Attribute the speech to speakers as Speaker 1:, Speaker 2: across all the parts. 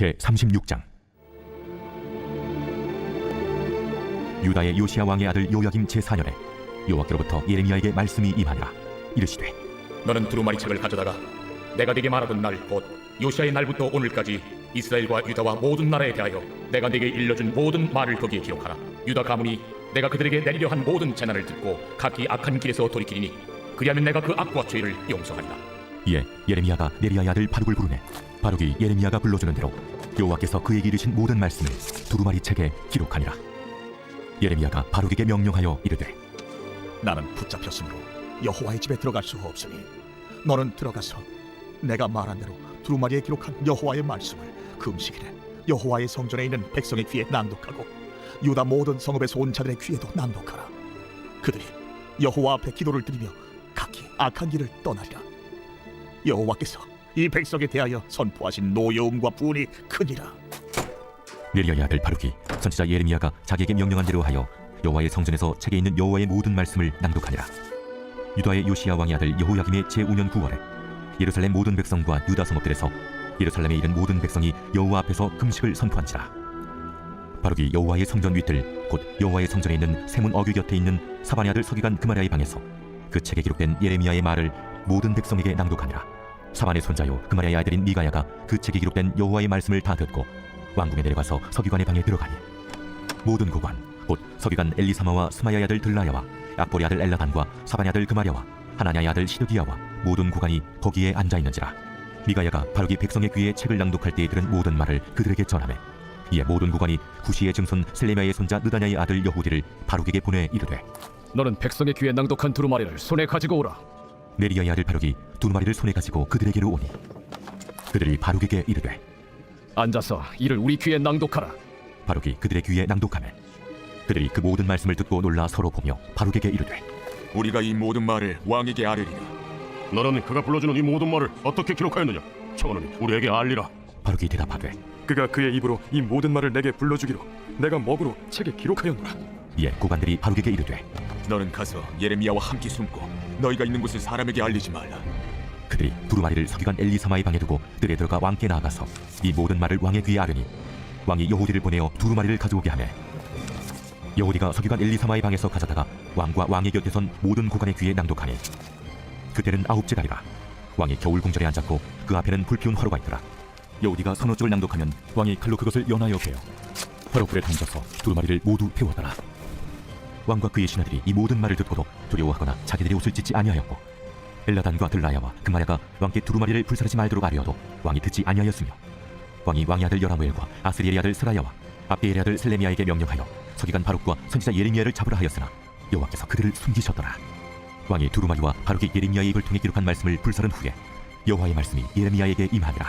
Speaker 1: 제 36장. 유다의 요시야 왕의 아들 요야김 제4년에 여호와께로부터 예레미야에게 말씀이 임하니라. 이르시되
Speaker 2: 너는 두루마리 책을 가져다가 내가 네게 말하던 날 곧 요시아의 날부터 오늘까지 이스라엘과 유다와 모든 나라에 대하여 내가 네게 일러준 모든 말을 거기에 기록하라. 유다 가문이 내가 그들에게 내리려 한 모든 재난을 듣고 각기 악한 길에서 돌이키리니 그리하면 내가 그 악과 죄를 용서하리라.
Speaker 1: 이에 예레미야가 네리야의 아들 바룩을 부르매 바룩이 예레미야가 불러주는 대로 여호와께서 그에게 이르신 모든 말씀을 두루마리 책에 기록하니라. 예레미야가 바룩에게 명령하여 이르되
Speaker 3: 나는 붙잡혔으므로 여호와의 집에 들어갈 수가 없으니 너는 들어가서 내가 말한 대로 두루마리에 기록한 여호와의 말씀을 금식일에 여호와의 성전에 있는 백성의 귀에 낭독하고 유다 모든 성읍에서 온 자들의 귀에도 낭독하라. 그들이 여호와 앞에 기도를 드리며 각기 악한 길을 떠나리라. 여호와께서 이 백성에 대하여 선포하신 노여움과 분이 크니라.
Speaker 1: 네리야의 아들 바룩이 선지자 예레미야가 자기에게 명령한 대로 하여 여호와의 성전에서 책에 있는 여호와의 모든 말씀을 낭독하니라. 유다의 요시야 왕의 아들 여호야김의 제5년 9월에 예루살렘 모든 백성과 유다 성읍들에서 예루살렘에 이른 모든 백성이 여호와 앞에서 금식을 선포한지라. 바룩이 여호와의 성전 윗들 곧 여호와의 성전에 있는 세문 어귀 곁에 있는 아들 서기관 그마리아의 방에서 그 책에 기록된 예레미야의 말을 모든 백성에게 낭독하니라 사반의 손자요 그마리아의 아들인 미가야가 그 책에 기록된 여호와의 말씀을 다 듣고 왕궁에 내려가서 서기관의 방에 들어가니 모든 고관 곧 서기관 엘리사마와 스마야의 아들 들라야와 악보리 아들 엘라단과 사반의 아들 그마랴와 하나냐의 아들 시드기야와 모든 고관이 거기에 앉아 있는지라 미가야가 바룩이 백성의 귀에 책을 낭독할 때에 들은 모든 말을 그들에게 전하매 이에 모든 고관이 구시의 증손 슬레미야의 손자 느다냐의 아들 여후디를 바룩에게 보내 이르되
Speaker 4: 너는 백성의 귀에 낭독한 두루마리를 손에 가지고 오라.
Speaker 1: 네리야의 아들 바룩이 두루마리를 손에 가지고 그들에게로 오니 그들이 바룩에게 이르되
Speaker 4: 앉아서 이를 우리 귀에 낭독하라.
Speaker 1: 바룩이 그들의 귀에 낭독하매 그들이 그 모든 말씀을 듣고 놀라 서로 보며 바룩에게 이르되
Speaker 5: 우리가 이 모든 말을 왕에게 아뢰리니
Speaker 6: 너는 그가 불러주는 이 모든 말을 어떻게 기록하였느냐? 청하노니 우리에게 알리라.
Speaker 1: 바룩이 대답하되
Speaker 7: 그가 그의 입으로 이 모든 말을 내게 불러주기로 내가 먹으로 책에 기록하였노라
Speaker 1: 이에 고관들이 바룩에게 이르되
Speaker 5: 너는 가서 예레미야와 함께 숨고 너희가 있는 곳을 사람에게 알리지 말라.
Speaker 1: 그들이 두루마리를 서기관 엘리사마의 방에 두고 뜰에 들어가 왕께 나아가서 이 모든 말을 왕의 귀에 아뢰니 왕이 여호디를 보내어 두루마리를 가져오게 하매. 여호디가 서기관 엘리사마의 방에서 가져다가 왕과 왕의 곁에 선 모든 고관의 귀에 낭독하니 그때는 아홉째 달이라 왕이 겨울 궁전에 앉았고 그 앞에는 불피운 화로가 있더라. 여호디가 서너 쪽을 낭독하면 왕이 칼로 그것을 연하여 베어 화로 불에 던져서 두루마리를 모두 태웠더라 왕과 그의 신하들이 이 모든 말을 듣고도 두려워하거나 자기들의 옷을 찢지 아니하였고 엘라단과 들라야와 그마야가 왕께 두루마리를 불사르지 말도록 아뢰어도 왕이 듣지 아니하였으며 왕이 왕의 아들 여라무엘과 아스리엘의 아들 스라야와 아비엘의 아들 셀레미야에게 명령하여 서기관 바룩과 선지자 예레미야를 잡으라 하였으나 여호와께서 그들을 숨기셨더라. 왕이 두루마리와 바룩이 예레미야의 입을 통해 기록한 말씀을 불사른 후에 여호와의 말씀이 예레미야에게 임하니라.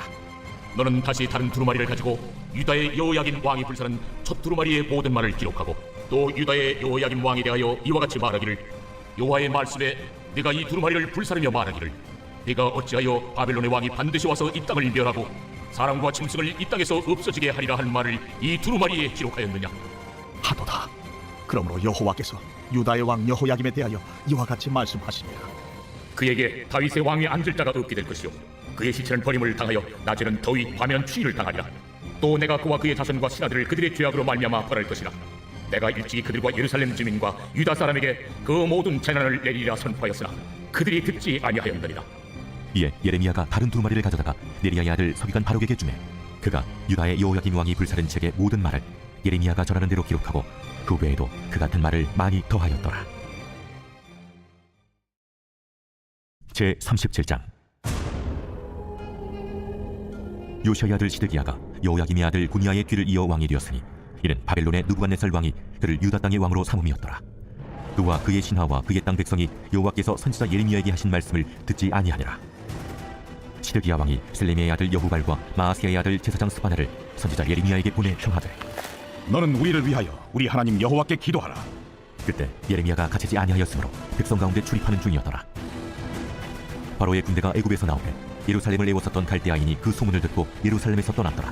Speaker 2: 너는 다시 다른 두루마리를 가지고 유다의 여호야긴 왕이 불사는 첫 두루마리의 모든 말을 기록하고 또 유다의 여호야긴 왕에 대하여 이와 같이 말하기를 여호와의 말씀에 네가 이 두루마리를 불사르며 말하기를 네가 어찌하여 바벨론의 왕이 반드시 와서 이 땅을 멸하고 사람과 짐승을 이 땅에서 없어지게 하리라 한 말을 이 두루마리에 기록하였느냐?
Speaker 3: 하도다. 그러므로 여호와께서 유다의 왕 여호야김에 대하여 이와 같이 말씀하시니라.
Speaker 2: 그에게 다윗의 왕에 앉을 자가 없게 될 것이요. 그의 시체는 버림을 당하여 낮에는 더위 밤에는 추위를 당하리라. 또 내가 그와 그의 자손과 신하들을 그들의 죄악으로 말미암아 벌할 것이라 내가 일찍이 그들과 예루살렘 주민과 유다 사람에게 그 모든 재난을 내리리라 선포하였으나 그들이 듣지 아니하였느니라.
Speaker 1: 이에 예레미야가 다른 두루마리를 가져다가 네리야의 아들 서기관 바룩에게 주매 그가 유다의 여호야긴 왕이 불사른 책의 모든 말을 예레미야가 전하는 대로 기록하고 그 외에도 그 같은 말을 많이 더하였더라. 제 37장. 요시아의 아들 시드기야가 여호야김의 아들 구니아의 뒤를 이어 왕이 되었으니 이는 바벨론의 느부갓네살 왕이 그를 유다 땅의 왕으로 삼음이었더라. 그와 그의 신하와 그의 땅 백성이 여호와께서 선지자 예레미야에게 하신 말씀을 듣지 아니하니라. 시드기야 왕이 셀레미의 아들 여후발과 마아스야의 아들 제사장 스바나를 선지자 예레미야에게 보내 청하되
Speaker 6: 너는 우리를 위하여 우리 하나님 여호와께 기도하라.
Speaker 1: 그때 예레미야가 갇히지 아니하였으므로 백성 가운데 출입하는 중이었더라. 바로의 군대가 애굽에서 나오매 예루살렘을 애워쌌던 갈대아인이 그 소문을 듣고 예루살렘에서 떠났더라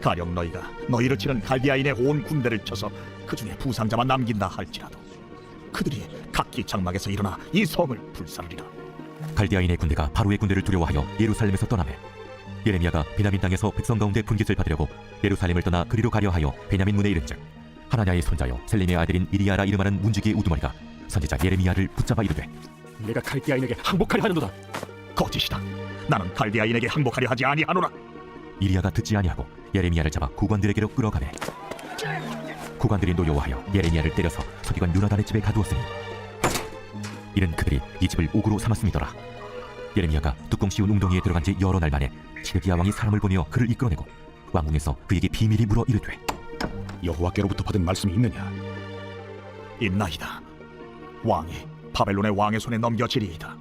Speaker 3: 가령 너희가 너희를 치는 갈대아인의 온 군대를 쳐서 그 중에 부상자만 남긴다 할지라도 그들이 각기 장막에서 일어나 이 성을 불사르리라.
Speaker 1: 갈대아인의 군대가 바로의 군대를 두려워하여 예루살렘에서 떠나매 예레미야가 베냐민 땅에서 백성 가운데 분깃을 받으려고 예루살렘을 떠나 그리로 가려 하여 베냐민 문에 이른즉 하나냐의 손자요 셀림의 아들인 이리야라 이름하는 문지기의 우두머리가 선지자 예레미야를 붙잡아 이르되
Speaker 7: 내가 갈대아인에게 항복하려 하는도다.
Speaker 3: 거짓이다. 나는 갈대아인에게 항복하려 하지 아니하노라.
Speaker 1: 이리야가 듣지 아니하고 예레미야를 잡아 구관들에게로 끌어가매 구관들이 노여워하여 예레미야를 때려서 서기관 유나단의 집에 가두었으니 이는 그들이 이 집을 옥으로 삼았음이더라 예레미야가 뚜껑 씌운 웅덩이에 들어간 지 여러 날 만에 시드기야 왕이 사람을 보내어 그를 이끌어내고 왕궁에서 그에게 비밀이 물어 이르되
Speaker 7: 여호와께로부터 받은 말씀이 있느냐?
Speaker 3: 있나이다. 왕이 바벨론의 왕의 손에 넘겨지리이다.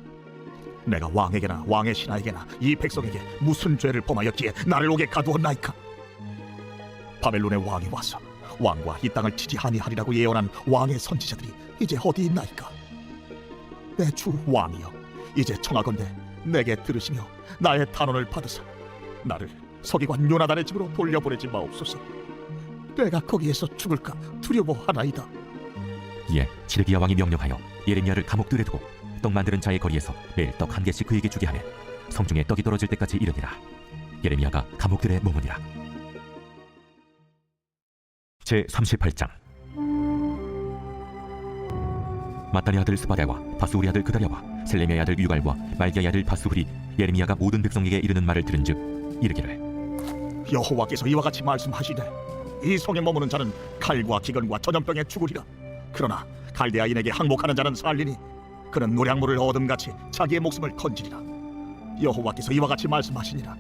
Speaker 3: 내가 왕에게나 왕의 신하에게나 이 백성에게 무슨 죄를 범하였기에 나를 옥에 가두었나이까? 바벨론의 왕이 와서 왕과 이 땅을 치지 아니하리라고 예언한 왕의 선지자들이 이제 어디 있나이까? 내 주 왕이여, 이제 청하건대 내게 들으시며 나의 탄원을 받으사 나를 서기관 요나단의 집으로 돌려보내지 마옵소서. 내가 거기에서 죽을까 두려워하나이다.
Speaker 1: 이에 시드기야 왕이 명령하여 예레미야를 감옥들에 두고 떡 만드는 자의 거리에서 매일 떡 한 개씩 그에게 주게 하며 성중에 떡이 떨어질 때까지 이르니라 예레미야가 감옥들에 머무니라 제 38장. 마따리 아들 스바랴와 바스우리 아들 그다랴와 셀레미의 아들 유갈과 말기야의 아들 바스훌이 예레미야가 모든 백성에게 이르는 말을 들은즉 이르기를.
Speaker 3: 여호와께서 이와 같이 말씀하시되 이 성에 머무는 자는 칼과 기근과 전염병에 죽으리라. 그러나 갈대아인에게 항복하는 자는 살리니 그는 노량물을 얻음같이 자기의 목숨을 건지리라. 여호와께서 이와 같이 말씀하시니라.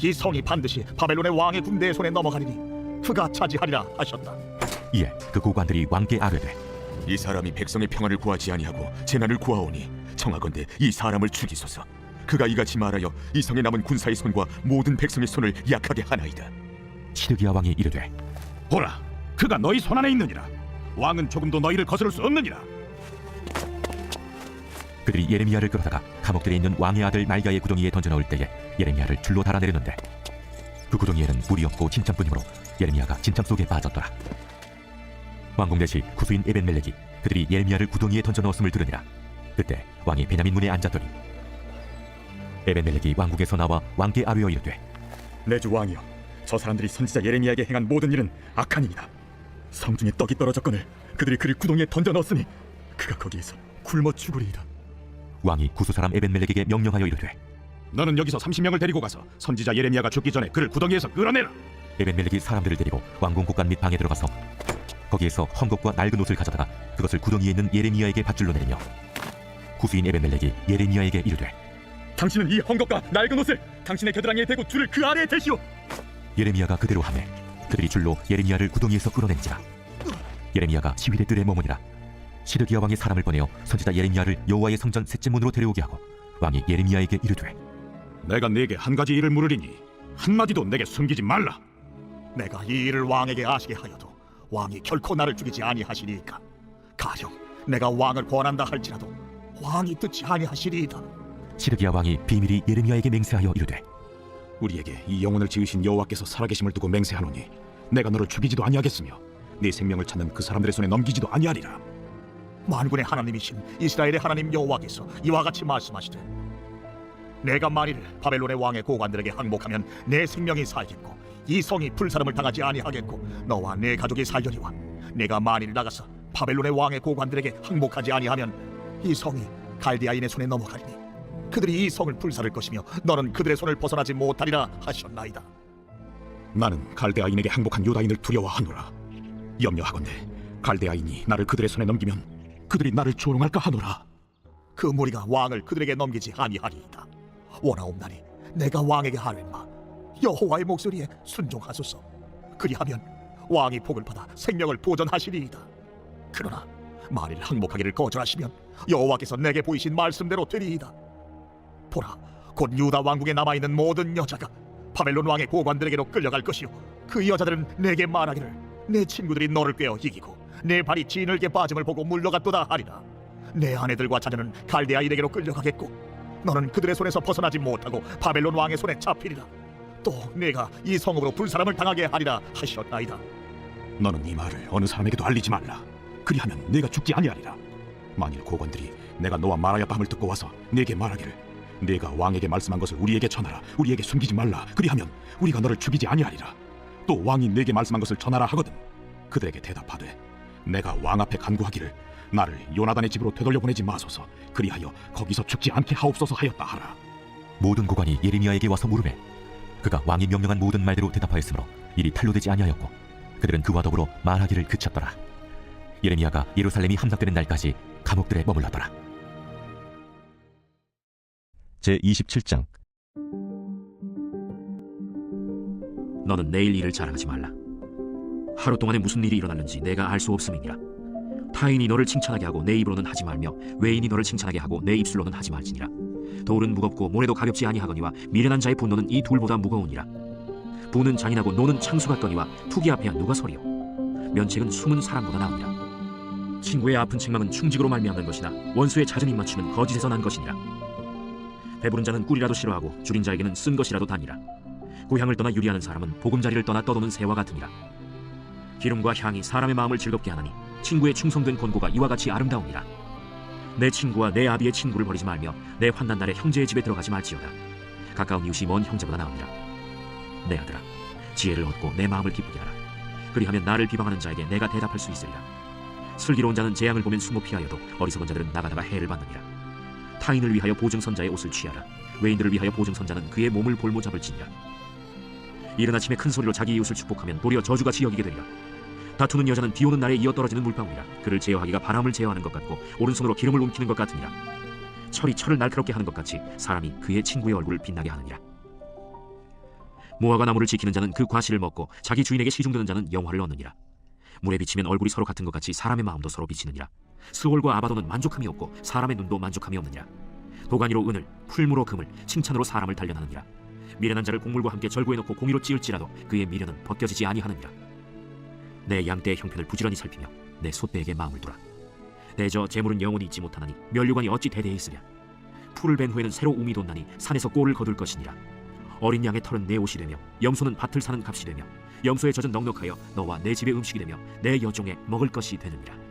Speaker 3: 이 성이 반드시 바벨론의 왕의 군대의 손에 넘어가리니 그가 차지하리라 하셨다
Speaker 1: 이에 그 고관들이 왕께 아뢰되
Speaker 5: 이 사람이 백성의 평안을 구하지 아니하고 재난을 구하오니 청하건대 이 사람을 죽이소서. 그가 이같이 말하여 이 성에 남은 군사의 손과 모든 백성의 손을 약하게 하나이다.
Speaker 1: 시드기야 왕이 이르되
Speaker 7: 보라, 그가 너희 손 안에 있느니라. 왕은 조금도 너희를 거스를 수 없느니라.
Speaker 1: 그들이 예레미야를 끌어다가 감옥들에 있는 왕의 아들 말가의 구덩이에 던져 넣을 때에 예레미야를 줄로 달아내렸는데 그 구덩이에는 물이 없고 진창뿐이므로 예레미야가 진창 속에 빠졌더라 왕궁 내시 구수인 에벤멜렉이 그들이 예레미야를 구덩이에 던져 넣었음을 들으니라 그때 왕이 베냐민 문에 앉았더니 에벤멜렉이 왕궁에서 나와 왕께 아뢰어 이르되
Speaker 7: 내 주 왕이여, 저 사람들이 선지자 예레미야에게 행한 모든 일은 악한 일이다. 성중에 떡이 떨어졌거늘 그들이 그를 구덩이에 던져 넣었으니 그가 거기에서 굶어 죽으리이다.
Speaker 1: 왕이 구수 사람 에벤멜렉에게 명령하여 이르되
Speaker 7: 너는 여기서 30명을 데리고 가서 선지자 예레미야가 죽기 전에 그를 구덩이에서 끌어내라.
Speaker 1: 에벤멜렉이 사람들을 데리고 왕궁 곳간 및 방에 들어가서 거기에서 헝겊과 낡은 옷을 가져다가 그것을 구덩이에 있는 예레미야에게 밧줄로 내리며 구수인 에벤멜렉이 예레미야에게 이르되
Speaker 7: 당신은 이 헝겊과 낡은 옷을 당신의 겨드랑이에 대고 줄을 그 아래에 대시오.
Speaker 1: 예레미야가 그대로 하매 그들이 줄로 예레미야를 구덩이에서 끌어낸지라 예레미야가 시위대 뜰에 머무니라 시드기야 왕이 사람을 보내어 선지자 예레미야를 여호와의 성전 셋째 문으로 데려오게 하고 왕이 예레미야에게 이르되
Speaker 7: 내가 네게 한 가지 일을 물으리니 한 마디도 내게 숨기지 말라.
Speaker 3: 내가 이 일을 왕에게 아시게 하여도 왕이 결코 나를 죽이지 아니하시리이까 가령 내가 왕을 권한다 할지라도 왕이 듣지 아니하시리이다
Speaker 1: 시드기야 왕이 비밀이 예레미야에게 맹세하여 이르되
Speaker 7: 우리에게 이 영혼을 지으신 여호와께서 살아계심을 두고 맹세하노니 내가 너를 죽이지도 아니하겠으며 네 생명을 찾는 그 사람들의 손에 넘기지도 아니하리라.
Speaker 3: 만군의 하나님이신 이스라엘의 하나님 여호와께서 이와 같이 말씀하시되 내가 만일 바벨론의 왕의 고관들에게 항복하면 내 생명이 살겠고 이 성이 불사름을 당하지 아니하겠고 너와 내 가족이 살려니와 내가 만일 나가서 바벨론의 왕의 고관들에게 항복하지 아니하면 이 성이 갈디아인의 손에 넘어가리니 그들이 이 성을 불사를 것이며 너는 그들의 손을 벗어나지 못하리라 하셨나이다
Speaker 7: 나는 갈대아인에게 항복한 유다인을 두려워하노라. 염려하건대 갈대아인이 나를 그들의 손에 넘기면 그들이 나를 조롱할까 하노라.
Speaker 3: 그 무리가 왕을 그들에게 넘기지 아니하리이다. 원하옵나니 내가 왕에게 하랜마 여호와의 목소리에 순종하소서. 그리하면 왕이 복을 받아 생명을 보존하시리이다. 그러나 만일 항복하기를 거절하시면 여호와께서 내게 보이신 말씀대로 되리이다. 보라, 곧 유다 왕국에 남아 있는 모든 여자가 바벨론 왕의 고관들에게로 끌려갈 것이요 그 여자들은 내게 말하기를 내 친구들이 너를 꿰어 이기고 내 발이 진흙에 빠짐을 보고 물러갔도다 하리라 내 아내들과 자녀는 갈대아 일에게로 끌려가겠고 너는 그들의 손에서 벗어나지 못하고 바벨론 왕의 손에 잡히리라 또 내가 이 성읍으로 불사람을 당하게 하리라 하셨나이다
Speaker 8: 너는 이 말을 어느 사람에게도 알리지 말라. 그리하면 내가 죽지 아니하리라. 만일 고관들이 내가 너와 말하였다 함을 듣고 와서 내게 말하기를 내가 왕에게 말씀한 것을 우리에게 전하라. 우리에게 숨기지 말라. 그리하면 우리가 너를 죽이지 아니하리라. 또 왕이 내게 말씀한 것을 전하라 하거든. 그들에게 대답하되 내가 왕 앞에 간구하기를 나를 요나단의 집으로 되돌려 보내지 마소서. 그리하여 거기서 죽지 않게 하옵소서 하였다 하라.
Speaker 1: 모든 고관이 예레미야에게 와서 물으매 그가 왕이 명령한 모든 말대로 대답하였으므로 일이 탈로되지 아니하였고 그들은 그와 더불어 말하기를 그쳤더라 예레미야가 예루살렘이 함락되는 날까지 감옥들에 머물렀더라 제 27장
Speaker 9: 너는 내일 일을 자랑하지 말라. 하루 동안에 무슨 일이 일어났는지 내가 알 수 없음이니라. 타인이 너를 칭찬하게 하고 내 입으로는 하지 말며 외인이 너를 칭찬하게 하고 내 입술로는 하지 말지니라. 돌은 무겁고 모래도 가볍지 아니하거니와 미련한 자의 분노는 이 둘보다 무거우니라. 부는 잔인하고 노는 창수 같거니와 투기 앞에야 누가 서리요. 면책은 숨은 사람보다 나으니라. 친구의 아픈 책망은 충직으로 말미암는 것이나 원수의 잦은 입맞춤은 거짓에서 난 것이니라. 배부른 자는 꿀이라도 싫어하고 줄인 자에게는 쓴 것이라도 다니라. 고향을 떠나 유리하는 사람은 보금자리를 떠나 떠도는 새와 같으니라. 기름과 향이 사람의 마음을 즐겁게 하나니 친구의 충성된 권고가 이와 같이 아름다우니라. 내 친구와 내 아비의 친구를 버리지 말며 내 환난 날에 형제의 집에 들어가지 말지어다. 가까운 이웃이 먼 형제보다 나으니라. 내 아들아, 지혜를 얻고 내 마음을 기쁘게 하라. 그리하면 나를 비방하는 자에게 내가 대답할 수 있으리라. 슬기로운 자는 재앙을 보면 숨어 피하여도 어리석은 자들은 나가다가 해를 받느니라. 타인을 위하여 보증선자의 옷을 취하라. 외인들을 위하여 보증선자는 그의 몸을 볼모 잡을지니라. 이른 아침에 큰 소리로 자기 이웃을 축복하면 도리어 저주같이 여기게 되리라. 다투는 여자는 비 오는 날에 이어 떨어지는 물방울이라. 그를 제어하기가 바람을 제어하는 것 같고 오른손으로 기름을 움키는 것 같으니라. 철이 철을 날카롭게 하는 것 같이 사람이 그의 친구의 얼굴을 빛나게 하느니라. 무화과 나무를 지키는 자는 그 과실을 먹고 자기 주인에게 시중드는 자는 영화를 얻느니라. 물에 비치면 얼굴이 서로 같은 것 같이 사람의 마음도 서로 비치느니라. 스올과 아바도는 만족함이 없고 사람의 눈도 만족함이 없느니라. 도가니로 은을, 풀무로 금을, 칭찬으로 사람을 단련하느니라. 미련한 자를 곡물과 함께 절구해 놓고 공의로 찌을지라도 그의 미련은 벗겨지지 아니하느니라. 내 양떼의 형편을 부지런히 살피며 내 소떼에게 마음을 두라. 내 저 재물은 영원히 있지 못하나니 면류관이 어찌 대대에 있으랴. 풀을 벤 후에는 새로 움이 돋나니 산에서 꼴을 거둘 것이니라. 어린 양의 털은 내 옷이 되며 염소는 밭을 사는 값이 되며 염소의 젖은 넉넉하여 너와 내 집의 음식이 되며 내 여종의 먹을 것이 되느니라.